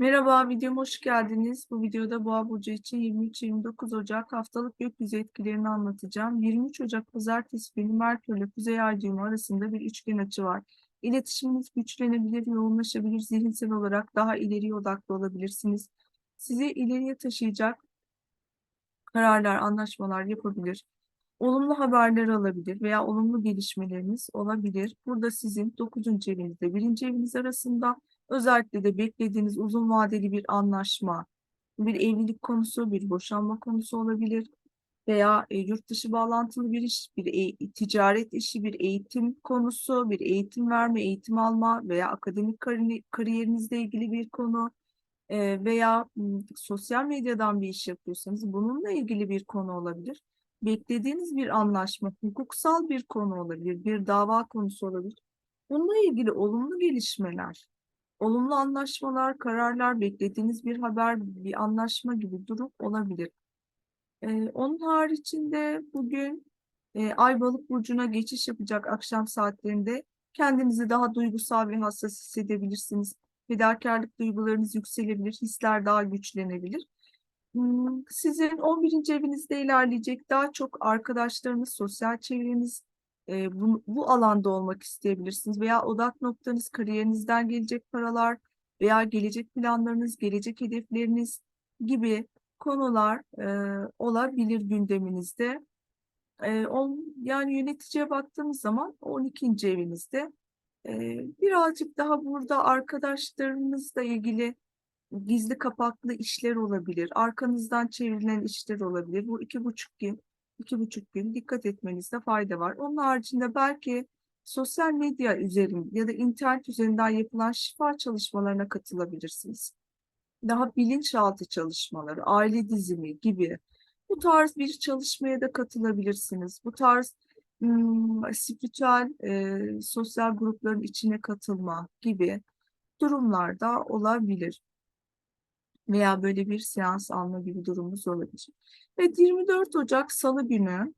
Merhaba, videoma hoş geldiniz. Bu videoda Boğa burcu için 23-29 Ocak haftalık gökyüzü etkilerini anlatacağım. 23 Ocak Pazartesi günü Merkür ile Kuzey Ay düğümü arasında bir üçgen açı var. İletişiminiz güçlenebilir, yoğunlaşabilir, zihinsel olarak daha ileriye odaklı olabilirsiniz. Sizi ileriye taşıyacak kararlar, anlaşmalar yapabilir. Olumlu haberler alabilir veya olumlu gelişmeleriniz olabilir. Burada sizin 9. evinizde 1. eviniz arasında özellikle de beklediğiniz uzun vadeli bir anlaşma, bir evlilik konusu, bir boşanma konusu olabilir veya e, yurt dışı bağlantılı bir iş, bir e- ticaret işi, bir eğitim konusu, bir eğitim verme, eğitim alma veya akademik kari- kariyerinizle ilgili bir konu e, veya sosyal medyadan bir iş yapıyorsanız bununla ilgili bir konu olabilir beklediğiniz bir anlaşma, hukuksal bir konu olabilir, bir dava konusu olabilir. Bununla ilgili olumlu gelişmeler, olumlu anlaşmalar, kararlar, beklediğiniz bir haber, bir anlaşma gibi durum olabilir. Ee, onun haricinde bugün e, Ay Balık burcuna geçiş yapacak akşam saatlerinde kendinizi daha duygusal ve hassas hissedebilirsiniz. Fedakarlık duygularınız yükselebilir, hisler daha güçlenebilir. Hmm, Sizin 11. evinizde ilerleyecek daha çok arkadaşlarınız, sosyal çevreniz e, bu, bu alanda olmak isteyebilirsiniz veya odak noktanız kariyerinizden gelecek paralar veya gelecek planlarınız, gelecek hedefleriniz gibi konular e, olabilir gündeminizde. E, on, yani yöneticiye baktığımız zaman 12. evinizde e, birazcık daha burada arkadaşlarınızla ilgili gizli kapaklı işler olabilir. Arkanızdan çevrilen işler olabilir. Bu iki buçuk gün, iki buçuk gün dikkat etmenizde fayda var. Onun haricinde belki sosyal medya üzerinde ya da internet üzerinden yapılan şifa çalışmalarına katılabilirsiniz. Daha bilinçaltı çalışmaları, aile dizimi gibi bu tarz bir çalışmaya da katılabilirsiniz. Bu tarz hmm, spiritüel e, sosyal grupların içine katılma gibi durumlarda olabilir veya böyle bir seans alma gibi durumumuz olabilir. Evet 24 Ocak Salı günü.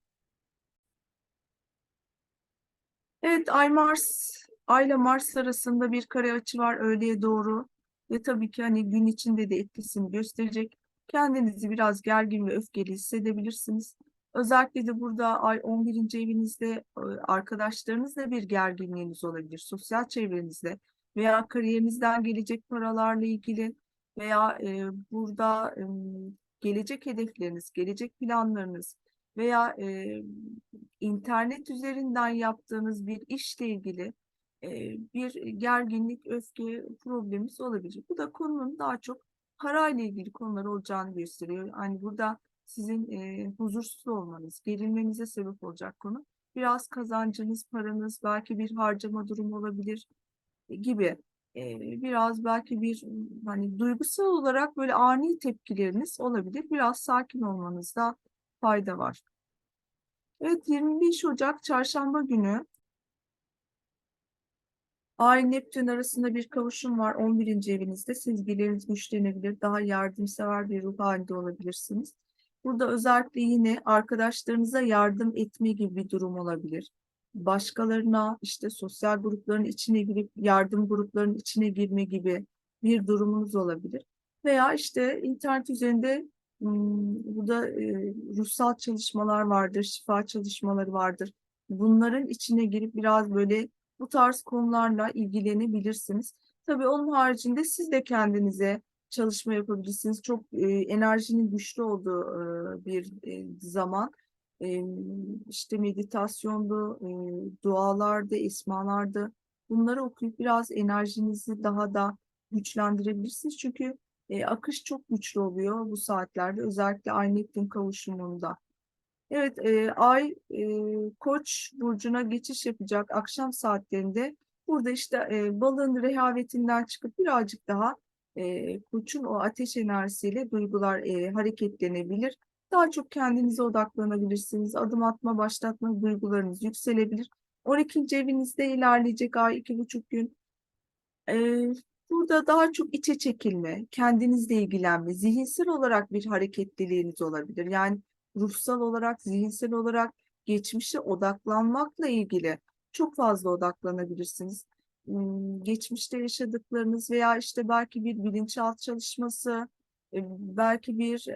Evet Ay Mars, Ay ile Mars arasında bir kare açı var öğleye doğru. Ve tabii ki hani gün içinde de etkisini gösterecek. Kendinizi biraz gergin ve öfkeli hissedebilirsiniz. Özellikle de burada ay 11. evinizde e, arkadaşlarınızla bir gerginliğiniz olabilir. Sosyal çevrenizle veya kariyerinizden gelecek paralarla ilgili veya e, burada e, gelecek hedefleriniz, gelecek planlarınız veya e, internet üzerinden yaptığınız bir işle ilgili e, bir gerginlik, öfke problemimiz olabilir. Bu da konunun daha çok parayla ilgili konular olacağını gösteriyor. Yani burada sizin e, huzursuz olmanız, gerilmenize sebep olacak konu. Biraz kazancınız, paranız, belki bir harcama durumu olabilir gibi biraz belki bir hani duygusal olarak böyle ani tepkileriniz olabilir. Biraz sakin olmanızda fayda var. Evet 25 Ocak Çarşamba günü Ay Neptün arasında bir kavuşum var 11. evinizde. Sezgileriniz güçlenebilir, daha yardımsever bir ruh halinde olabilirsiniz. Burada özellikle yine arkadaşlarınıza yardım etme gibi bir durum olabilir. Başkalarına işte sosyal grupların içine girip yardım gruplarının içine girme gibi bir durumunuz olabilir. Veya işte internet üzerinde burada e, ruhsal çalışmalar vardır, şifa çalışmaları vardır. Bunların içine girip biraz böyle bu tarz konularla ilgilenebilirsiniz. Tabii onun haricinde siz de kendinize çalışma yapabilirsiniz. Çok e, enerjinin güçlü olduğu bir e, zaman. E, işte meditasyonda, e, dualarda, esmalarda bunları okuyup biraz enerjinizi daha da güçlendirebilirsiniz. Çünkü akış çok güçlü oluyor bu saatlerde. Özellikle Ay Neptün kavuşumunda. Evet, Ay Koç burcuna geçiş yapacak akşam saatlerinde. Burada işte balığın rehavetinden çıkıp birazcık daha e, Koç'un o ateş enerjisiyle duygular hareketlenebilir. Daha çok kendinize odaklanabilirsiniz. Adım atma, başlatma duygularınız yükselebilir. 12. evinizde ilerleyecek ay iki buçuk gün. E, burada daha çok içe çekilme, kendinizle ilgilenme, zihinsel olarak bir hareketliliğiniz olabilir. Yani ruhsal olarak, zihinsel olarak geçmişe odaklanmakla ilgili çok fazla odaklanabilirsiniz. ım, geçmişte yaşadıklarınız veya işte belki bir bilinçaltı çalışması, belki bir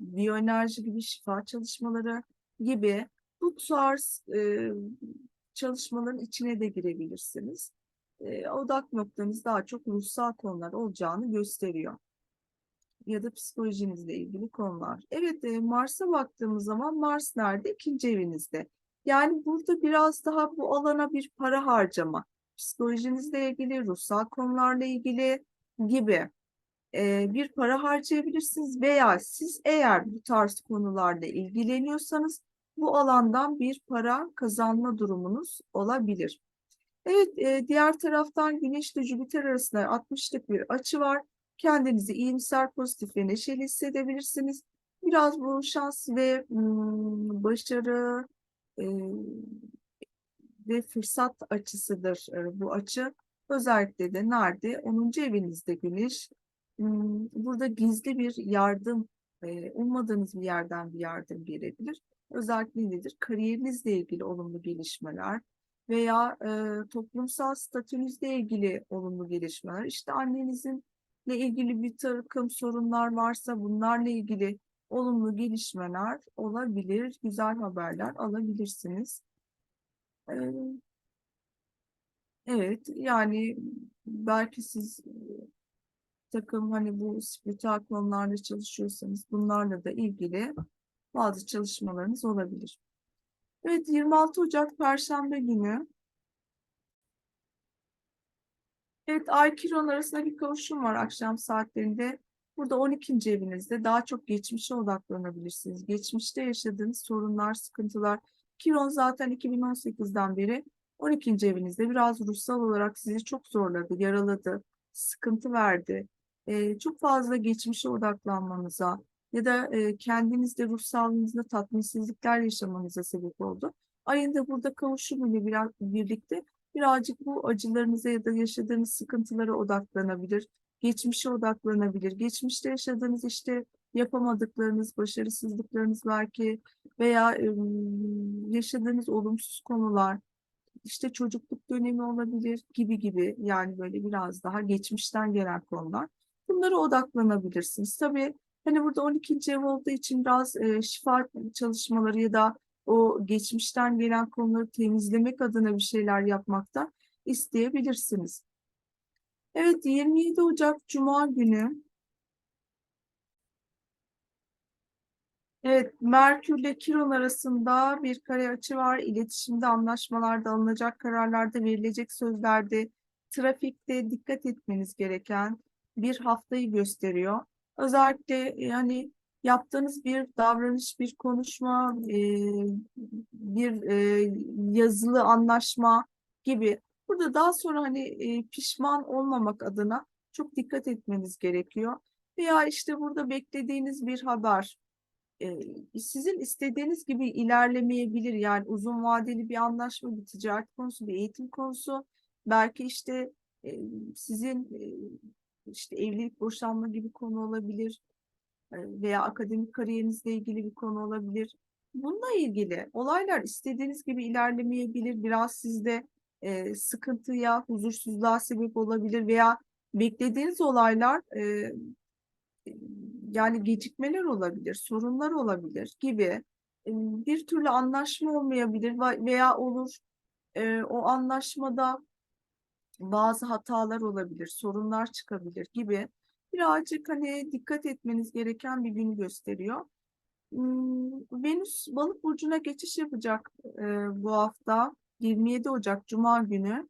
biyoenerji gibi şifa çalışmaları gibi bu tarz e, çalışmaların içine de girebilirsiniz. Odak noktanız daha çok ruhsal konular olacağını gösteriyor ya da psikolojinizle ilgili konular. Evet, Mars'a baktığımız zaman Mars nerede? İkinci evinizde. Yani burada biraz daha bu alana bir para harcama, psikolojinizle ilgili, ruhsal konularla ilgili gibi bir para harcayabilirsiniz veya siz eğer bu tarz konularla ilgileniyorsanız bu alandan bir para kazanma durumunuz olabilir. Evet, diğer taraftan Güneş ile Jüpiter arasında 60'lık bir açı var. Kendinizi iyimser, pozitif ve neşeli hissedebilirsiniz. Biraz bu şans ve mm, başarı ve fırsat açısıdır bu açı. Özellikle de nerede? 10. evinizde Güneş. Burada gizli bir yardım, ummadığınız bir yerden bir yardım gelebilir. Özellikle nedir? Kariyerinizle ilgili olumlu gelişmeler veya toplumsal statünüzle ilgili olumlu gelişmeler. İşte annenizin ile ilgili bir takım sorunlar varsa bunlarla ilgili olumlu gelişmeler olabilir, güzel haberler alabilirsiniz. Evet, yani belki siz takım hani bu spiritüel konularda çalışıyorsanız bunlarla da ilgili bazı çalışmalarınız olabilir. Evet, 26 Ocak Perşembe günü Evet, Ay Kiron arasında bir kavuşum var akşam saatlerinde. Burada 12. evinizde daha çok geçmişe odaklanabilirsiniz. Geçmişte yaşadığınız sorunlar, sıkıntılar. Kiron zaten 2018'den beri 12. evinizde biraz ruhsal olarak sizi çok zorladı, yaraladı, sıkıntı verdi. Ee, çok fazla geçmişe odaklanmanıza ya da e, kendinizde ruhsallığınızda tatminsizlikler yaşamanıza sebep oldu. Ayın da burada kavuşum ile biraz birlikte birazcık bu acılarınıza ya da yaşadığınız sıkıntılara odaklanabilir, geçmişe odaklanabilir. Geçmişte yaşadığınız işte yapamadıklarınız, başarısızlıklarınız belki veya ım, yaşadığınız olumsuz konular, işte çocukluk dönemi olabilir gibi gibi yani böyle biraz daha geçmişten gelen konular. Bunlara odaklanabilirsiniz. Tabii hani burada 12. ev olduğu için biraz e, şifa çalışmaları ya da o geçmişten gelen konuları temizlemek adına bir şeyler yapmakta isteyebilirsiniz. Evet 27 Ocak Cuma günü Evet, Merkür ile Kiron arasında bir kare açı var. İletişimde, anlaşmalarda, alınacak kararlarda, verilecek sözlerde, trafikte dikkat etmeniz gereken bir haftayı gösteriyor. Özellikle yani yaptığınız bir davranış, bir konuşma, e, bir e, yazılı anlaşma gibi. Burada daha sonra hani e, pişman olmamak adına çok dikkat etmeniz gerekiyor. Veya işte burada beklediğiniz bir haber, e, sizin istediğiniz gibi ilerlemeyebilir. Yani uzun vadeli bir anlaşma, bir ticaret konusu, bir eğitim konusu. Belki işte e, sizin e, işte evlilik, boşanma gibi konu olabilir e, veya akademik kariyerinizle ilgili bir konu olabilir. Bununla ilgili olaylar istediğiniz gibi ilerlemeyebilir. Biraz sizde e, sıkıntıya, huzursuzluğa sebep olabilir veya beklediğiniz olaylar e, yani gecikmeler olabilir, sorunlar olabilir gibi e, bir türlü anlaşma olmayabilir veya olur. E, o anlaşmada bazı hatalar olabilir, sorunlar çıkabilir gibi birazcık hani dikkat etmeniz gereken bir günü gösteriyor. Venüs Balık burcuna geçiş yapacak bu hafta 27 Ocak Cuma günü.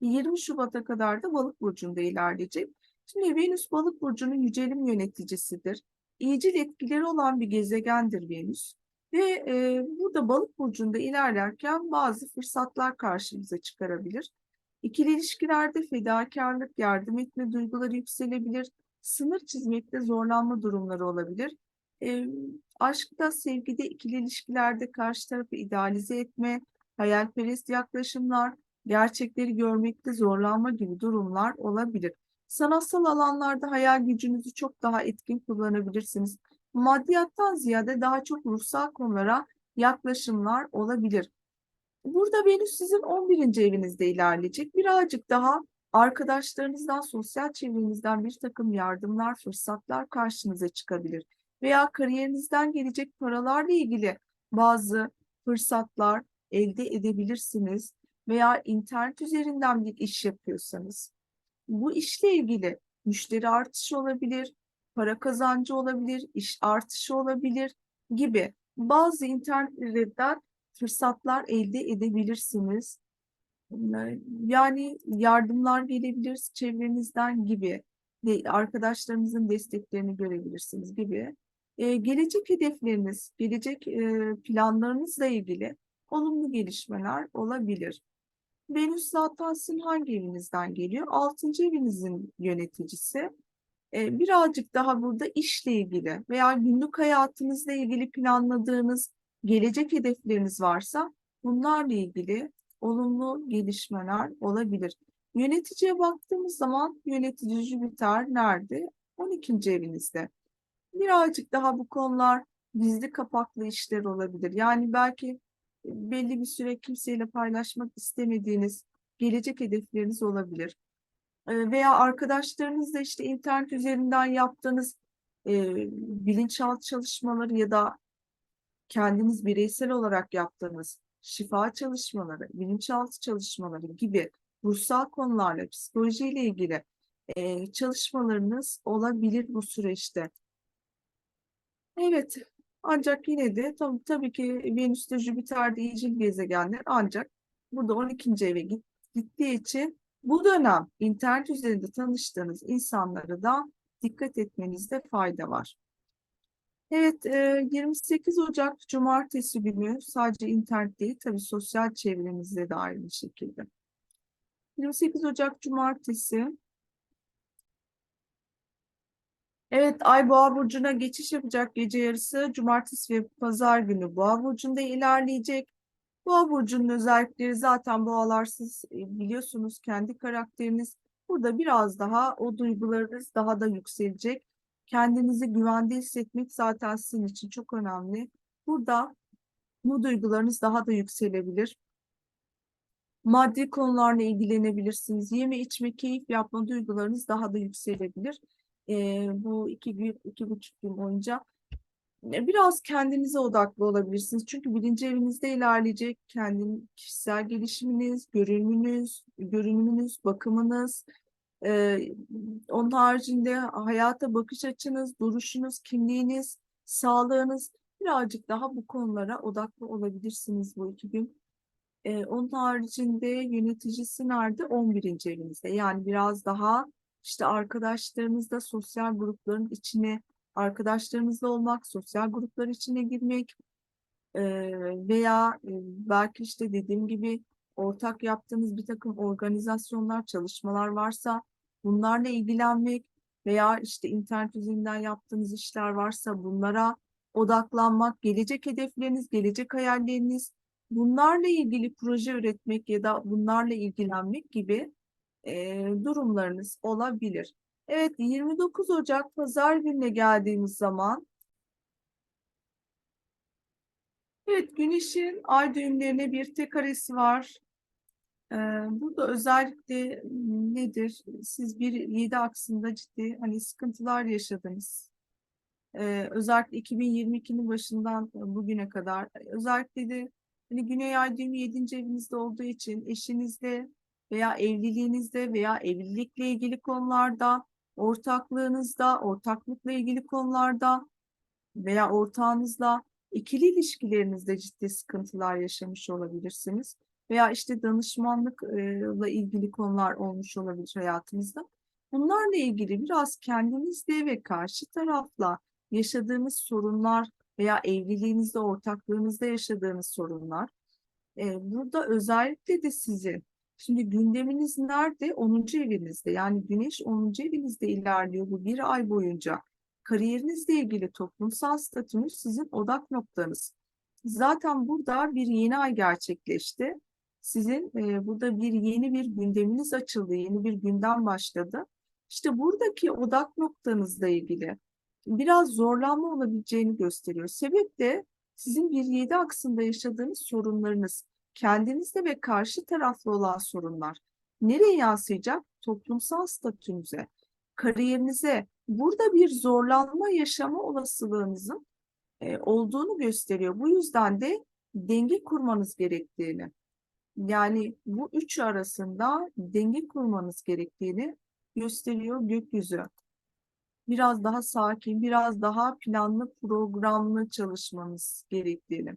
20 Şubat'a kadar da Balık burcunda ilerleyecek. Şimdi Venüs Balık burcunun yücelim yöneticisidir. İyicil etkileri olan bir gezegendir Venüs. Ve e, burada Balık burcunda ilerlerken bazı fırsatlar karşımıza çıkarabilir. İkili ilişkilerde fedakarlık, yardım etme duyguları yükselebilir. Sınır çizmekte zorlanma durumları olabilir. E, aşkta, sevgide, ikili ilişkilerde karşı tarafı idealize etme, hayalperest yaklaşımlar, gerçekleri görmekte zorlanma gibi durumlar olabilir. Sanatsal alanlarda hayal gücünüzü çok daha etkin kullanabilirsiniz. Maddiyattan ziyade daha çok ruhsal konulara yaklaşımlar olabilir. Burada Venüs sizin 11. evinizde ilerleyecek. Birazcık daha arkadaşlarınızdan, sosyal çevrenizden bir takım yardımlar, fırsatlar karşınıza çıkabilir. Veya kariyerinizden gelecek paralarla ilgili bazı fırsatlar elde edebilirsiniz. Veya internet üzerinden bir iş yapıyorsanız bu işle ilgili müşteri artışı olabilir, para kazancı olabilir, iş artışı olabilir gibi bazı internet üzerinden fırsatlar elde edebilirsiniz. Yani yardımlar gelebilir çevrenizden gibi arkadaşlarınızın desteklerini görebilirsiniz gibi. Ee, gelecek hedefleriniz, gelecek e, planlarınızla ilgili olumlu gelişmeler olabilir. Venüs zaten sizin hangi evinizden geliyor? Altıncı evinizin yöneticisi. Ee, birazcık daha burada işle ilgili veya günlük hayatınızla ilgili planladığınız gelecek hedefleriniz varsa bunlarla ilgili olumlu gelişmeler olabilir. Yöneticiye baktığımız zaman yönetici Jüpiter nerede? 12. evinizde. Birazcık daha bu konular gizli kapaklı işler olabilir. Yani belki belli bir süre kimseyle paylaşmak istemediğiniz gelecek hedefleriniz olabilir. E, veya arkadaşlarınızla işte internet üzerinden yaptığınız e, bilinçaltı çalışmaları ya da kendiniz bireysel olarak yaptığınız şifa çalışmaları, bilinçaltı çalışmaları gibi ruhsal konularla, psikolojiyle ilgili e, çalışmalarınız olabilir bu süreçte. Evet, ancak yine de tabii, tabii ki Venüs'te Jüpiter'de iyicil gezegenler ancak burada 12. eve git, gittiği için bu dönem internet üzerinde tanıştığınız insanlara da dikkat etmenizde fayda var. Evet, 28 Ocak Cumartesi günü sadece internet değil, tabii sosyal çevremizde de aynı şekilde. 28 Ocak Cumartesi. Evet, Ay Boğa burcuna geçiş yapacak gece yarısı Cumartesi ve Pazar günü Boğa burcunda ilerleyecek. Boğa burcunun özellikleri zaten boğalar siz biliyorsunuz kendi karakteriniz. Burada biraz daha o duygularınız daha da yükselecek. Kendinizi güvende hissetmek zaten sizin için çok önemli. Burada bu duygularınız daha da yükselebilir. Maddi konularla ilgilenebilirsiniz. Yeme içme, keyif yapma duygularınız daha da yükselebilir. Ee, bu iki gün, iki buçuk gün boyunca biraz kendinize odaklı olabilirsiniz. Çünkü birinci evinizde ilerleyecek kendin kişisel gelişiminiz, görünümünüz, görünümünüz, bakımınız, ee, onun haricinde hayata bakış açınız, duruşunuz, kimliğiniz, sağlığınız birazcık daha bu konulara odaklı olabilirsiniz bu iki gün. Ee, onun haricinde yöneticisi nerede? 11. evinizde. Yani biraz daha işte arkadaşlarınızla sosyal grupların içine arkadaşlarınızla olmak, sosyal gruplar içine girmek e, veya e, belki işte dediğim gibi ortak yaptığınız bir takım organizasyonlar, çalışmalar varsa bunlarla ilgilenmek veya işte internet üzerinden yaptığınız işler varsa bunlara odaklanmak, gelecek hedefleriniz, gelecek hayalleriniz, bunlarla ilgili proje üretmek ya da bunlarla ilgilenmek gibi e, durumlarınız olabilir. Evet 29 Ocak Pazar gününe geldiğimiz zaman Evet Güneş'in ay düğümlerine bir tek karesi var. Ee, burada özellikle nedir? Siz bir yedi aksında ciddi hani sıkıntılar yaşadınız. Ee, özellikle 2022'nin başından bugüne kadar özellikle de hani Güney Ay düğümü 7. evinizde olduğu için eşinizde veya evliliğinizde veya evlilikle ilgili konularda ortaklığınızda, ortaklıkla ilgili konularda veya ortağınızla ikili ilişkilerinizde ciddi sıkıntılar yaşamış olabilirsiniz. Veya işte danışmanlıkla ilgili konular olmuş olabilir hayatınızda. Bunlarla ilgili biraz kendinizle ve karşı tarafla yaşadığınız sorunlar veya evliliğinizde, ortaklığınızda yaşadığınız sorunlar. Burada özellikle de sizin Şimdi gündeminiz nerede? 10. evinizde. Yani Güneş 10. evinizde ilerliyor bu bir ay boyunca. Kariyerinizle ilgili toplumsal statünüz sizin odak noktanız. Zaten burada bir yeni ay gerçekleşti. Sizin e, burada bir yeni bir gündeminiz açıldı, yeni bir gündem başladı. İşte buradaki odak noktanızla ilgili biraz zorlanma olabileceğini gösteriyor. Sebep de sizin bir yedi aksında yaşadığınız sorunlarınız. kendinizde ve karşı taraflı olan sorunlar nereye yansıyacak? Toplumsal statünüze, kariyerinize. Burada bir zorlanma yaşama olasılığınızın e, olduğunu gösteriyor. Bu yüzden de denge kurmanız gerektiğini, yani bu üçü arasında denge kurmanız gerektiğini gösteriyor gökyüzü. Biraz daha sakin, biraz daha planlı, programlı çalışmanız gerektiğini.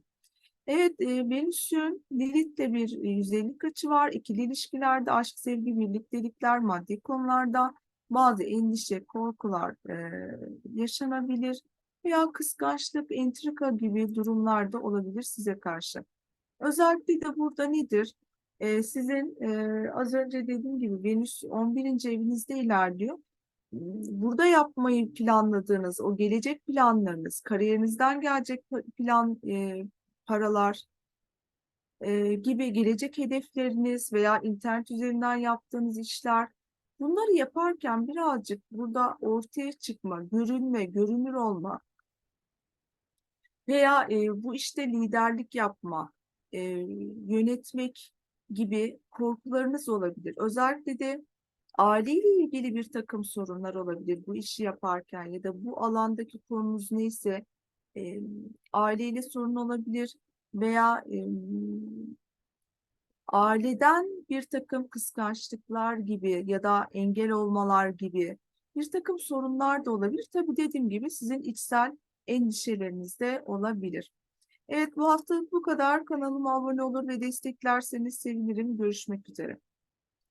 Evet, e, Venüs'ün Lilith'le bir e, yüzeylik açı var. İkili ilişkilerde aşk, sevgi, birliktelikler, maddi konularda bazı endişe, korkular e, yaşanabilir veya kıskançlık, entrika gibi durumlarda olabilir size karşı. Özellikle de burada nedir? Ee, sizin e, az önce dediğim gibi Venüs 11. evinizde ilerliyor. Burada yapmayı planladığınız o gelecek planlarınız, kariyerinizden gelecek plan e, paralar e, gibi gelecek hedefleriniz veya internet üzerinden yaptığınız işler bunları yaparken birazcık burada ortaya çıkma, görünme, görünür olma veya e, bu işte liderlik yapma, e, yönetmek gibi korkularınız olabilir. Özellikle de aileyle ilgili bir takım sorunlar olabilir bu işi yaparken ya da bu alandaki konunuz neyse e, aileyle sorun olabilir veya e, aileden bir takım kıskançlıklar gibi ya da engel olmalar gibi bir takım sorunlar da olabilir. Tabii dediğim gibi sizin içsel endişeleriniz de olabilir. Evet bu haftalık bu kadar. Kanalıma abone olur ve desteklerseniz sevinirim. Görüşmek üzere.